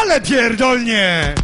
Ale pierdolnie!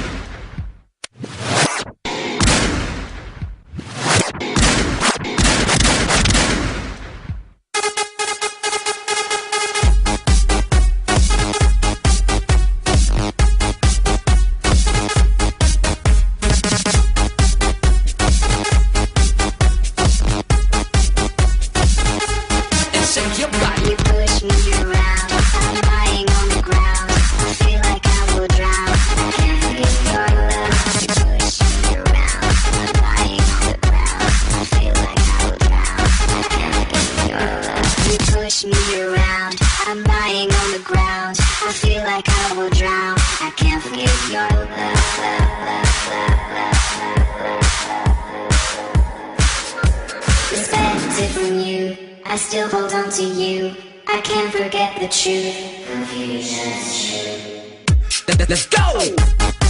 push me around. I'm lying on the ground. I feel like I will drown. I can't forget your love. Respected from you. I still hold on to you. I can't forget the truth. Confusion's true Let's go!